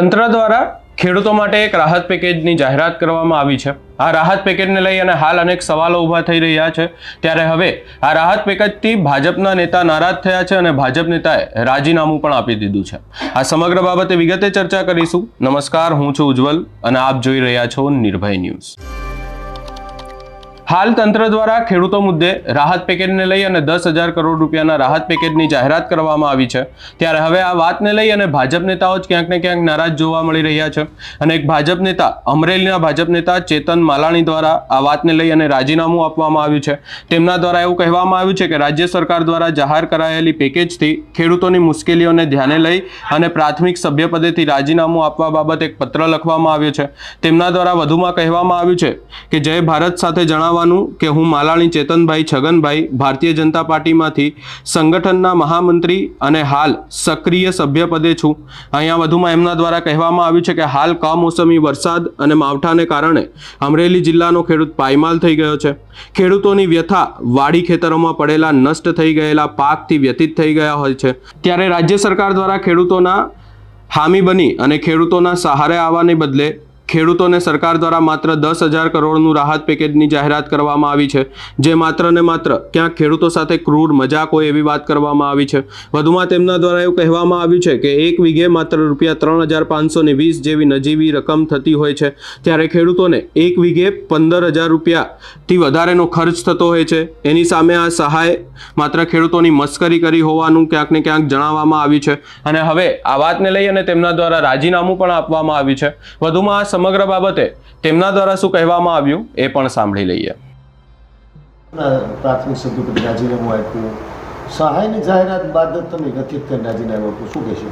તંત્ર દ્વારા ખેડૂતો માટે એક રાહત પેકેજની જાહેરાત કરવામાં આવી છે. આ રાહત પેકેજને લઈ અને હાલ અનેક સવાલો ઊભા થઈ રહ્યા છે. ત્યારે હવે આ રાહત પેકેજથી ભાજપના નેતા નારાજ થયા છે અને ભાજપ નેતાએ રાજીનામું પણ આપી દીધું છે. આ સમગ્ર બાબતે વિગતે ચર્ચા કરીશું. નમસ્કાર, હું છું ઉજ્જવલ અને આપ જોઈ રહ્યા છો નિર્ભય ન્યૂઝ. હાલ તંત્ર દ્વારા ખેડૂતો મુદ્દે રાહત પેકેજને લઈ અને દસ હજાર કરોડ રૂપિયાના રાહત પેકેજની જાહેરાત કરવામાં આવી છે. ત્યારે હવે આ વાતને લઈ અને ભાજપ નેતાઓ જ ક્યાંક ને ક્યાંક નારાજ જોવા મળી રહ્યા છે. અને એક ભાજપ નેતા, અમરેલીના ભાજપ નેતા ચેતન માલાણી દ્વારા આ વાતને લઈ અને રાજીનામું આપવામાં આવ્યું છે. તેમના દ્વારા એવું કહેવામાં આવ્યું છે કે રાજ્ય સરકાર દ્વારા જાહેર કરાયેલી પેકેજથી ખેડૂતોની મુશ્કેલીઓને ધ્યાને લઈ અને પ્રાથમિક સભ્યપદેથી રાજીનામું આપવા બાબત એક પત્ર લખવામાં આવ્યો છે. તેમના દ્વારા વધુમાં કહેવામાં આવ્યું છે કે જય ભારત સાથે જણાવવાનું કે હું માલાણી ચેતનભાઈ છગનભાઈ ભારતીય જનતા પાર્ટીમાંથી સંગઠનના મહામંત્રી અને હાલ સક્રિય સભ્યપદે છું. અહીંયા વધુમાં એમના દ્વારા કહેવામાં આવ્યું છે કે હાલ કમોસમી વરસાદ અને માવઠાને કારણે અમરેલી જિલ્લાનો ખેડૂત પાયમાલ થઈ ગયો છે. ખેડૂતોની વ્યથા વાડી ખેતરોમાં પડેલા નષ્ટ થઈ ગયેલા પાકથી વ્યતીત થઈ ગયા હોય છે. ત્યારે રાજ્ય સરકાર દ્વારા ખેડૂતોના હામી બની અને ખેડૂતોના સહારે આવવાને બદલે ખેડૂતોને સરકાર દ્વારા માત્ર દસ હજાર કરોડનું રાહત પેકેજની જાહેરાત કરવામાં આવી છે, જે માત્ર ને માત્ર ક્યાંક ખેડૂતો સાથે ક્રૂર મજાક હોય એવી વાત કરવામાં આવી છે. વધુમાં તેમના દ્વારા એવું કહેવામાં આવ્યું છે કે એક વીઘે માત્ર રૂપિયા ત્રણ હજાર પાંચસો ને વીસ જેવી નજીવી રકમ થતી હોય છે, ત્યારે ખેડૂતોને એક વીઘે પંદર હજાર રૂપિયાથી વધારેનો ખર્ચ થતો હોય છે. એની સામે આ સહાય માત્ર ખેડૂતોની મસ્કરી કરી હોવાનું ક્યાંક ને ક્યાંક જણાવવામાં આવ્યું છે. અને હવે આ વાતને લઈ અને તેમના દ્વારા રાજીનામું પણ આપવામાં આવ્યું છે. વધુમાં આ સમગ્ર બાબતે તેમના દ્વારા શું કહેવામાં આવ્યું એ પણ સાંભળી લઈએ. પ્રાથમિક સભ્ય સભ્યપતિ રાજીનામું આપ્યું. સહાયની જાહેરાત બાદ તમે કથિત કરી રાજીનામું આપ્યું. શું કહેશો?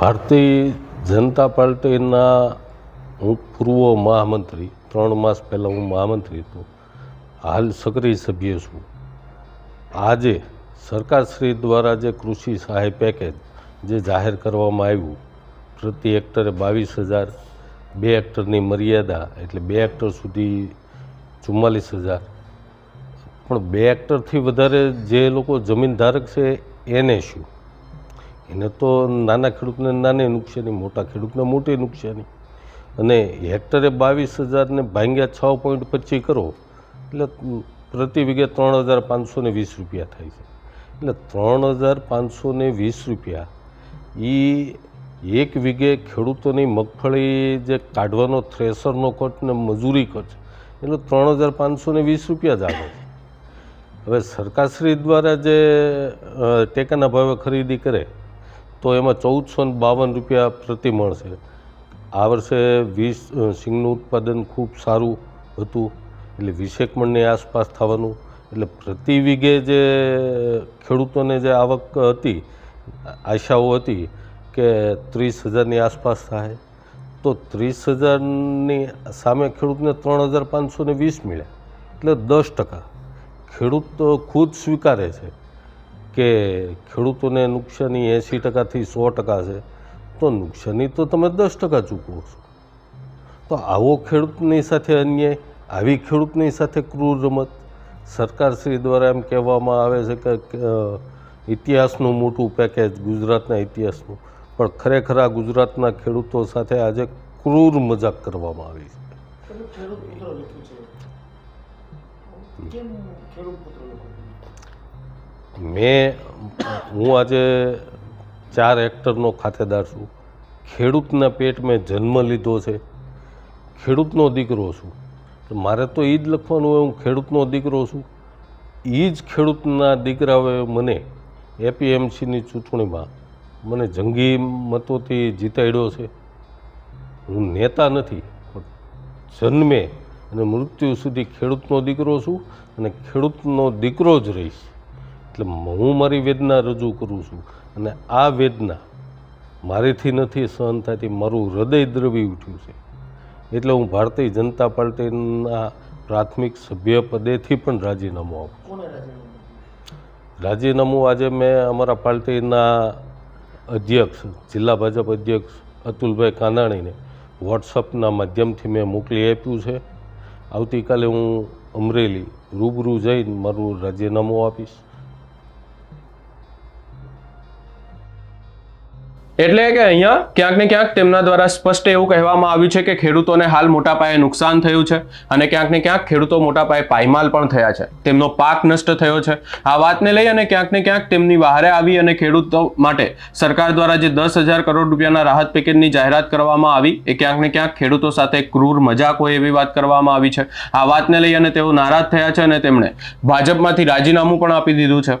ભારતીય જનતા પાર્ટીના હું પૂર્વ મહામંત્રી ત્રણ માસ પહેલાં હું મહામંત્રી હતો. હાલ સક્રિય સભ્ય છું. આજે સરકારશ્રી દ્વારા જે કૃષિ સહાય પેકેજ જે જાહેર કરવામાં આવ્યું પ્રતિ હેક્ટરે બાવીસ હજાર, બે હેક્ટરની મર્યાદા એટલે બે હેક્ટર સુધી ચુમ્માલીસ હજાર. પણ બે હેક્ટરથી વધારે જે લોકો જમીન ધારક છે, એને શું? એને તો નાના ખેડૂતને નાની નુકસાની મોટા ખેડૂતને મોટી નુકસાની અને હેક્ટરે બાવીસ હજારને ભાંગ્યા છ પોઈન્ટ પચીસ કરો, એટલે પ્રતિ વીઘે ત્રણ હજાર પાંચસો ને વીસ રૂપિયા થાય છે. એટલે ત્રણ હજાર પાંચસો વીસ રૂપિયા એ એક વીઘે ખેડૂતોની મગફળી જે કાઢવાનો થ્રેસરનો ખર્ચ ને મજૂરી ખર્ચ, એટલે ત્રણ હજાર પાંચસો ને વીસ રૂપિયા જ આવે છે. હવે સરકારશ્રી દ્વારા જે ટેકાના ભાવે ખરીદી કરે, તો એમાં ચૌદસો ને બાવન રૂપિયા પ્રતિ છે. આ વર્ષે વીસ સિંગનું ઉત્પાદન ખૂબ સારું હતું, એટલે વીસેક આસપાસ થવાનું, એટલે પ્રતિ વીઘે જે ખેડૂતોને જે આવક હતી, આશાઓ હતી કે ત્રીસ હજારની આસપાસ થાય, તો ત્રીસ હજારની સામે ખેડૂતને ત્રણ હજાર પાંચસો ને વીસ મળે, એટલે દસ ટકા. ખેડૂત ખુદ સ્વીકારે છે કે ખેડૂતોને નુકસાની એંસી ટકાથી સો ટકા છે, તો નુકસાની તો તમે દસ ટકા ચૂકવો છો. તો આવો ખેડૂતની સાથે અન્યાય, આવી ખેડૂતની સાથે ક્રૂર રમત. સરકારશ્રી દ્વારા એમ કહેવામાં આવે છે કે ઇતિહાસનું મોટું પેકેજ ગુજરાતના ઇતિહાસનું. પણ ખરેખર આ ગુજરાતના ખેડૂતો સાથે આજે ક્રૂર મજાક કરવામાં આવી છે. મેં હું આજે ચાર હેક્ટરનો ખાતેદાર છું. ખેડૂતના પેટ મેં જન્મ લીધો છે. ખેડૂતનો દીકરો છું. મારે તો એ જ લખવાનું હોય હું ખેડૂતનો દીકરો છું. એ જ ખેડૂતના દીકરાઓએ મને એપીએમસીની ચૂંટણીમાં મને જંગી મતોથી જીતાડ્યો છે. હું નેતા નથી પણ જન્મે અને મૃત્યુ સુધી ખેડૂતનો દીકરો છું અને ખેડૂતનો દીકરો જ રહીશ. એટલે હું મારી વેદના રજૂ કરું છું અને આ વેદના મારીથી નથી સહન થતી મારું હૃદય દ્રવી ઉઠ્યું છે. એટલે હું ભારતીય જનતા પાર્ટીના પ્રાથમિક સભ્ય પદેથી પણ રાજીનામું આપું રાજીનામું આજે મેં અમારા પાર્ટીના અધ્યક્ષ, જિલ્લા ભાજપ અધ્યક્ષ અતુલભાઈ કાનાણીને વોટ્સઅપના માધ્યમથી મેં મોકલી આપ્યું છે. આવતીકાલે હું અમરેલી રૂબરૂ જઈને મારું રાજીનામું આપીશ. એટલે કે અહીંયા ક્યાંક ને ક્યાંક તેમના દ્વારા સ્પષ્ટ એવું કહેવામાં આવ્યું છે કે ખેડૂતોને હાલ મોટા પાયે નુકસાન થયું છે અને ક્યાંક ને ક્યાંક ખેડૂતો મોટા પાયે પાયમાલ પણ થયા છે. તેમનો પાક નષ્ટ થયો છે. આ વાતને લઈ અને ક્યાંક ને ક્યાંક તેમની બહારે આવી અને ખેડૂતો માટે સરકાર દ્વારા જે દસ હજાર કરોડ રૂપિયાના રાહત પેકેજની જાહેરાત કરવામાં આવી, એ ક્યાંક ને ક્યાંક ખેડૂતો સાથે ક્રૂર મજાક હોય એવી વાત કરવામાં આવી છે. આ વાતને લઈ અને તેઓ નારાજ થયા છે અને તેમણે ભાજપમાંથી રાજીનામું પણ આપી દીધું છે.